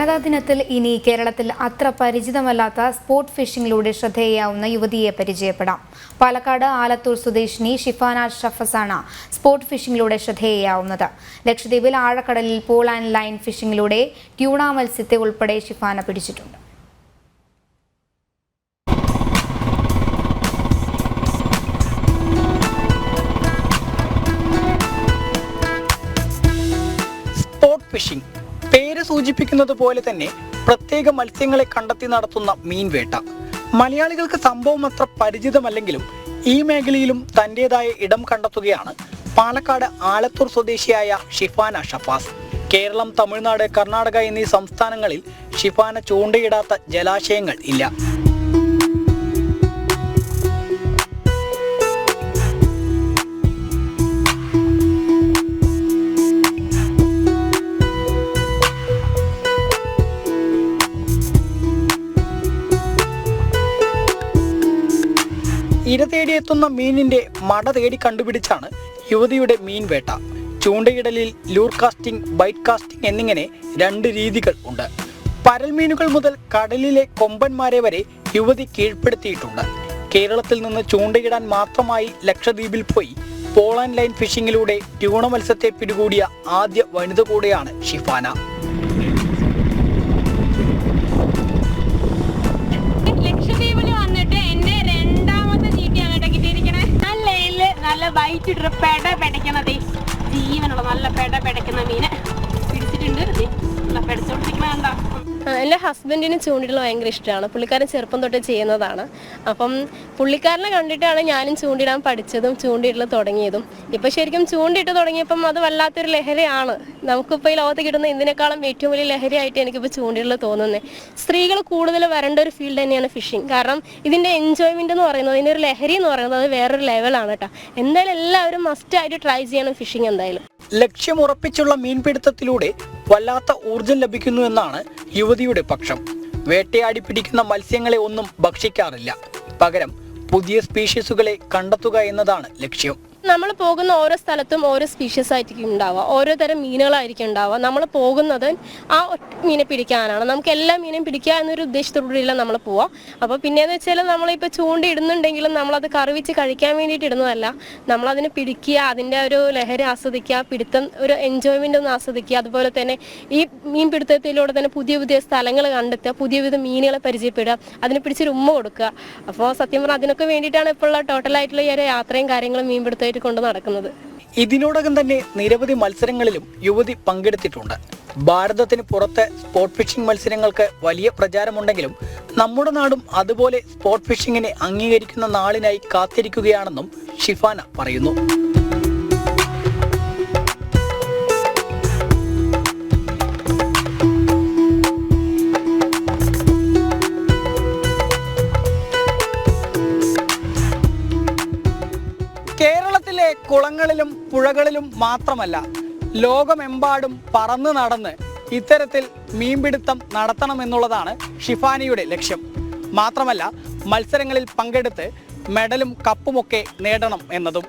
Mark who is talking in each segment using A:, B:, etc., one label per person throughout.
A: വനിതാ ദിനത്തിൽ ഇനി കേരളത്തിൽ അത്ര പരിചിതമല്ലാത്ത സ്പോർട് ഫിഷിംഗിലൂടെ ശ്രദ്ധേയാവുന്ന യുവതിയെ പരിചയപ്പെടാം. പാലക്കാട് ആലത്തൂർ സ്വദേശിനി ഷിഫാന ഷഫസാണ് സ്പോർട് ഫിഷിംഗിലൂടെ ശ്രദ്ധേയാവുന്നത്. ലക്ഷദ്വീപിൽ ആഴക്കടലിൽ പോൾ ആൻഡ് ലൈൻ ഫിഷിംഗിലൂടെ ട്യൂണ മത്സ്യത്തെ ഉൾപ്പെടെ ഷിഫാന പിടിച്ചിട്ടുണ്ട്.
B: സ്പോട്ട് ഫിഷിംഗ് സൂചിപ്പിക്കുന്നത് പോലെ തന്നെ പ്രത്യേക മത്സ്യങ്ങളെ കണ്ടെത്തി നടത്തുന്ന മീൻവേട്ട. മലയാളികൾക്ക് സംഭവം അത്ര പരിചിതമല്ലെങ്കിലും ഈ മേഖലയിലും തന്റേതായ ഇടം കണ്ടെത്തുകയാണ് പാലക്കാട് ആലത്തൂർ സ്വദേശിയായ ഷിഫാന ഷഫാസ്. കേരളം തമിഴ്നാട് കർണാടക എന്നീ സംസ്ഥാനങ്ങളിൽ ഷിഫാന ചൂണ്ടയിടാത്ത ജലാശയങ്ങൾ ഇല്ല. ഇര തേടിയെത്തുന്ന മീനിന്റെ മട തേടി കണ്ടുപിടിച്ചാണ് യുവതിയുടെ മീൻ വേട്ട. ചൂണ്ടയിടലിൽ ലൂർ കാസ്റ്റിംഗ് ബൈറ്റ് കാസ്റ്റിംഗ് എന്നിങ്ങനെ രണ്ട് രീതികൾ ഉണ്ട്. പരൽമീനുകൾ മുതൽ കടലിലെ കൊമ്പന്മാരെ വരെ യുവതി കീഴ്പ്പെടുത്തിയിട്ടുണ്ട്. കേരളത്തിൽ നിന്ന് ചൂണ്ടയിടാൻ മാത്രമായി ലക്ഷദ്വീപിൽ പോയി പോളാൻ ലൈൻ ഫിഷിംഗിലൂടെ ട്യൂണ മത്സ്യത്തെ പിടികൂടിയ ആദ്യ വനിത കൂടെയാണ് ഷിഫാന.
C: ഇട്ട് പെട പെടയ്ക്കണത്. ജീവനുള്ള നല്ല പെട പെടയ്ക്കുന്ന മീന്.
D: എന്റെ ഹസ്ബൻഡിന് ചൂണ്ടിടൽ ഭയങ്കര ഇഷ്ടമാണ്. പുള്ളിക്കാരൻ ചെറുപ്പം തൊട്ട് ചെയ്യുന്നതാണ്. അപ്പം പുള്ളിക്കാരനെ കണ്ടിട്ടാണ് ഞാനും ചൂണ്ടിടാൻ പഠിച്ചതും ചൂണ്ടിടൽ തുടങ്ങിയതും. ഇപ്പം ശരിക്കും ചൂണ്ടിട്ട് തുടങ്ങിയപ്പം അത് വല്ലാത്തൊരു ലഹരിയാണ്. നമുക്കിപ്പോൾ ഈ ലോകത്ത് കിട്ടുന്ന ഇതിനേക്കാളും ഏറ്റവും വലിയ ലഹരിയായിട്ട് എനിക്കിപ്പോൾ ചൂണ്ടിടൽ തോന്നുന്നത് സ്ത്രീകൾ കൂടുതൽ വരേണ്ട ഒരു ഫീൽഡ് തന്നെയാണ് ഫിഷിംഗ്. കാരണം ഇതിന്റെ എൻജോയ്മെന്റ് എന്ന് പറയുന്നത് ഇതിന്റെ ഒരു ലഹരി എന്ന് പറയുന്നത് അത് വേറൊരു ലെവലാണ് കേട്ടോ. എന്തായാലും എല്ലാവരും മസ്റ്റ് ആയിട്ട് ട്രൈ ചെയ്യണം ഫിഷിംഗ് എന്തായാലും.
B: ലക്ഷ്യമുറപ്പിച്ചുള്ള മീൻപിടുത്തത്തിലൂടെ വല്ലാത്ത ഊർജം ലഭിക്കുന്നു എന്നാണ് യുവതിയുടെ പക്ഷം. വേട്ടയാടി പിടിക്കുന്ന മത്സ്യങ്ങളെ ഒന്നും ഭക്ഷിക്കാറില്ല. പകരം പുതിയ സ്പീഷീസുകളെ കണ്ടെത്തുക എന്നതാണ് ലക്ഷ്യം.
D: നമ്മൾ പോകുന്ന ഓരോ സ്ഥലത്തും ഓരോ സ്പീഷ്യസ് ആയിരിക്കും ഉണ്ടാവുക. ഓരോ തരം മീനുകളായിരിക്കും ഉണ്ടാവുക. നമ്മൾ പോകുന്നത് ആ മീനെ പിടിക്കാനാണ്. നമുക്ക് എല്ലാ മീനും പിടിക്കുക എന്നൊരു ഉദ്ദേശത്തോടുകൂടിയില്ല നമ്മൾ പോവാം അപ്പോൾ പിന്നെയെന്ന് വെച്ചാൽ നമ്മളിപ്പോൾ ചൂണ്ടിടുന്നുണ്ടെങ്കിലും നമ്മളത് കറിവിച്ച് കഴിക്കാൻ വേണ്ടിയിട്ട് ഇടുന്നതല്ല. നമ്മളതിനെ പിടിക്കുക അതിന്റെ ഒരു ലഹരി ആസ്വദിക്കുക പിടുത്തം ഒരു എൻജോയ്മെന്റ് ഒന്ന് ആസ്വദിക്കുക അതുപോലെ തന്നെ ഈ മീൻ പിടുത്തത്തിലൂടെ തന്നെ പുതിയ പുതിയ സ്ഥലങ്ങൾ കണ്ടെത്തുക പുതിയ പുതിയ മീനുകളെ പരിചയപ്പെടുക അതിന് പിടിച്ചൊരു ഉമ്മ കൊടുക്കുക. അപ്പോൾ സത്യം പറഞ്ഞാൽ അതിനൊക്കെ വേണ്ടിയിട്ടാണ് ഇപ്പോൾ ഉള്ള ടോട്ടലായിട്ടുള്ള ഈ ഒരു യാത്രയും കാര്യങ്ങളും മീൻ പിടുത്തമായിട്ട് കൊണ്ട് നടക്കുന്നത്.
B: ഇതിനോടകം തന്നെ നിരവധി മത്സരങ്ങളിലും യുവതി പങ്കെടുത്തിട്ടുണ്ട്. ഭാരതത്തിന് പുറത്ത് സ്പോർട്ട് ഫിഷിംഗ് മത്സരങ്ങൾക്ക് വലിയ പ്രചാരമുണ്ടെങ്കിലും നമ്മുടെ നാടും അതുപോലെ സ്പോർട്ട് ഫിഷിങ്ങിനെ അംഗീകരിക്കുന്ന നാളിനായി കാത്തിരിക്കുകയാണെന്നും ഷിഫാന പറയുന്നു. കേരളത്തിലെ കുളങ്ങളിലും പുഴകളിലും മാത്രമല്ല ലോകമെമ്പാടും പറന്ന് നടന്ന് ഇത്തരത്തിൽ മീൻപിടുത്തം നടത്തണമെന്നുള്ളതാണ് ഷിഫാനിയുടെ ലക്ഷ്യം. മാത്രമല്ല മത്സരങ്ങളിൽ പങ്കെടുത്ത് മെഡലും കപ്പുമൊക്കെ നേടണം എന്നതും.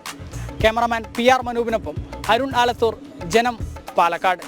B: ക്യാമറമാൻ പി ആർ മനൂപിനൊപ്പം അരുൺ ആലത്തൂർ ജനം പാലക്കാട്.